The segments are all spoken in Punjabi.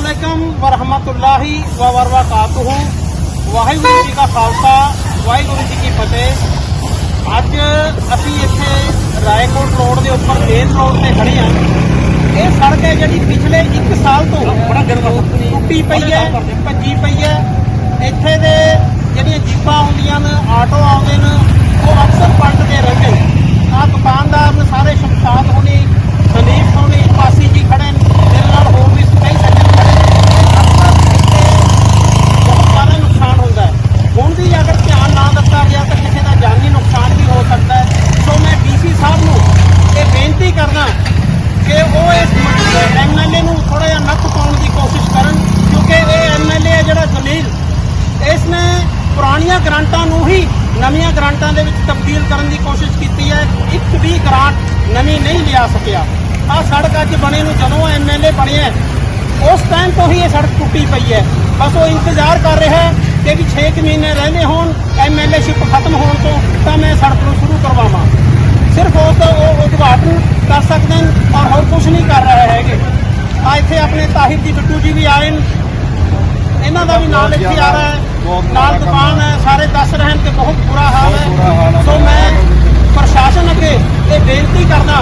ਅਲੈਕਮ ਵਰਹਮਤੁਲਾਹੀ ਵ ਬਰਕਾਤੁਹੂ ਵਾਹਿਗੁਰੂ ਜੀ ਕਾ ਖਾਲਸਾ ਵਾਹਿਗੁਰੂ ਜੀ ਕੀ ਫਤਿਹ। ਅੱਜ ਅਸੀਂ ਇੱਥੇ ਰਾਏਕੋਟ ਰੋਡ ਦੇ ਉੱਪਰ ਮੇਨ ਰੋਡ ਤੇ ਖੜੇ ਹਾਂ। ਇਹ ਸੜਕ ਹੈ ਜਿਹੜੀ ਪਿਛਲੇ 1 ਸਾਲ ਤੋਂ ਬੜਾ ਟੁੱਟੀ ਪਈ ਹੈ ਭੱਜੀ ਪਈ ਹੈ। ਇੱਥੇ ਦੇ ਜਿਹੜੀਆਂ ਜੀਪਾਂ ਆਉਂਦੀਆਂ ਨੇ ਆਟੋ ਆਉਂਦੇ ਨੇ ਉਹ ਅਕਸਰ ਪਲਟਦੇ ਰਹਿੰਦੇ ਨੇ ਆਹ ਦੁਕਾਨਦਾਰ ਨੇ ਸਾਰੇ ਸ਼ਮਸ਼ਾਦ ਹੋਣੀ ਸੰਦੀਪ ਹੋਣੀ ਪਾਸੀ ਜੀ ਖੜੇ ਨੇ ਮੇਰੇ ਨਾਲ ਹੋਰ ਵੀ ਕਈ ਸੱਜਣ ਖੜੇ ਨੇ ਅਕਸਰ ਇੱਥੇ ਬਹੁਤ ਜ਼ਿਆਦਾ ਨੁਕਸਾਨ ਹੁੰਦਾ ਹੈ ਹੁਣ ਵੀ ਅਗਰ ਧਿਆਨ ਨਾ ਦਿੱਤਾ ਗਿਆ ਤਾਂ ਕਿਸੇ ਦਾ ਜਾਨੀ ਨੁਕਸਾਨ ਵੀ ਹੋ ਸਕਦਾ ਹੈ ਸੋ ਮੈਂ ਡੀਸੀ ਸਾਹਿਬ ਨੂੰ ਇਹ ਬੇਨਤੀ ਕਰਦਾ ਕਿ ਉਹ ਇਸ ਐਮਐਲਏ ਨੂੰ ਥੋੜਾ ਜਿਹਾ ਨੱਥ ਪਾਉਣ ਦੀ ਕੋਸ਼ਿਸ਼ ਕਰਨ ਕਿਉਂਕਿ ਇਹ ਐਮਐਲਏ ਹੈ ਜਿਹੜਾ ਜਲੀਲ ਨੇ ਪੁਰਾਣੀਆਂ ਗ੍ਰਾਂਟਾਂ ਨੂੰ ਹੀ ਨਵੀਆਂ ਗ੍ਰਾਂਟਾਂ ਦੇ ਵਿੱਚ ਤਬਦੀਲ ਕਰਨ ਦੀ ਕੋਸ਼ਿਸ਼ ਕੀਤੀ ਹੈ। ਇੱਕ ਵੀ ਗ੍ਰਾਂਟ ਨਵੀਂ ਨਹੀਂ ਲਿਆ ਸਕਿਆ। ਆਹ ਸੜਕ ਅੱਜ ਬਣੇ ਨੂੰ ਜਦੋਂ ਐਮਐਲਏ ਬਣਿਆ ਹੈ, ਉਸ ਟਾਈਮ ਤੋਂ ਹੀ ਇਹ ਸੜਕ ਟੁੱਟੀ ਪਈ ਹੈ। ਬਸ ਉਹ ਇੰਤਜ਼ਾਰ ਕਰ ਰਿਹਾ ਹੈ ਕਿ ਵੀ 6 ਮਹੀਨੇ ਰਹਿੰਦੇ ਹੋਣ ਐਮਐਲਏਸ਼ਿਪ ਖਤਮ ਹੋਣ ਤੋਂ ਤਾਂ ਮੈਂ ਸੜਕ ਨੂੰ ਸ਼ੁਰੂ ਕਰਵਾਵਾਂ। ਸਿਰਫ ਉਹ ਤਾਂ ਉਹ ਉਦਘਾਟਨ ਕਰ ਸਕਦੇ ਨੇ ਔਰ ਹੋਰ ਕੁਝ ਨਹੀਂ ਕਰ ਰਹੇ ਹੈਗੇ। ਆ ਇੱਥੇ ਆਪਣੇ ਤਾਹਿਰ ਜੀ ਬਿੱਟੂ ਜੀ ਵੀ ਆਏ ਨੇ। ਇਹਨਾਂ ਦਾ ਵੀ ਨਾਲ ਇੱਥੇ ਆ ਰਿਹਾ ਹੈ। ਨਾਲ ਦੁਕਾਨ ਹੈ, ਸਾਰੇ ਦੱਸ ਰਹੇ ਨੇ ਕਿ ਬਹੁਤ ਬੁਰਾ ਹਾਲ ਹੈ। ਸੋ ਮੈਂ ਪ੍ਰਸ਼ਾਸਨ ਅੱਗੇ ਇਹ ਬੇਨਤੀ ਕਰਦਾ,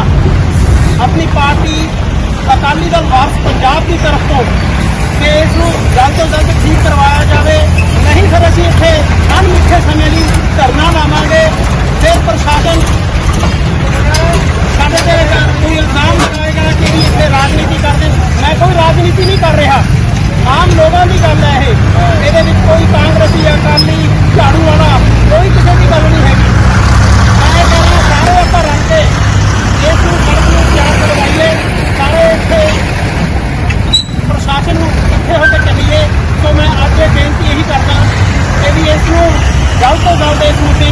ਆਪਣੀ ਪਾਰਟੀ ਅਕਾਲੀ ਦਲ ਵਾਰਸ ਪੰਜਾਬ ਦੀ ਤਰਫ ਤੋਂ ਕਿ ਇਸ ਨੂੰ ਜਲਦ ਤੋਂ ਜਲਦ ਠੀਕ ਕਰਵਾਇਆ ਜਾਵੇ। ਨਹੀਂ ਫਿਰ ਅਸੀਂ ਇੱਥੇ ਅਣਮਿੱਥੇ ਸਮੇਂ ਲਈ ਧਰਨਾ ਲਾਵਾਂਗੇ। ਫਿਰ ਪ੍ਰਸ਼ਾਸਨ ਸਾਡੇ ਤੇ ਕੋਈ ਇਲਜ਼ਾਮ ਲਗਾਏਗਾ ਕਿ ਇਹ ਇੱਥੇ ਰਾਜਨੀਤੀ ਕਰਦੇ। ਮੈਂ ਕੋਈ ਰਾਜਨੀਤੀ ਨਹੀਂ ਕਰ ਰਿਹਾ। ਆਮ ਲੋਕਾਂ ਦੀ ਗੱਲ ਹੈ ਇਹ। ਇਹਦੇ ਵਿੱਚ ਕੋਈ ਕਾਂਗਰਸੀ ਅਕਾਲੀ, ਝਾੜੂ ਵਾਲਾ, ਕੋਈ ਕਿਸੇ ਦੀ ਗੱਲ ਨਹੀਂ ਹੈਗੀ। ਮੈਂ ਕਹਿੰਦਾ ਸਾਰੇ ਆਪਾਂ ਰਲ ਕੇ ਇਸ ਨੂੰ ਸੜਕ ਨੂੰ ਤਿਆਰ ਕਰਵਾਈਏ, ਸਾਰੇ ਇੱਥੇ ਪ੍ਰਸ਼ਾਸਨ ਨੂੰ ਇਕੱਠੇ ਹੋ ਕੇ ਚੱਲੀਏ। ਸੋ ਮੈਂ ਅੱਜ ਇਹ ਬੇਨਤੀ ਇਹੀ ਕਰਦਾ ਕਿ ਵੀ ਇਸ ਨੂੰ ਜਲਦ ਤੋਂ ਜਲਦ ਇਸ ਮੁੱਦੇ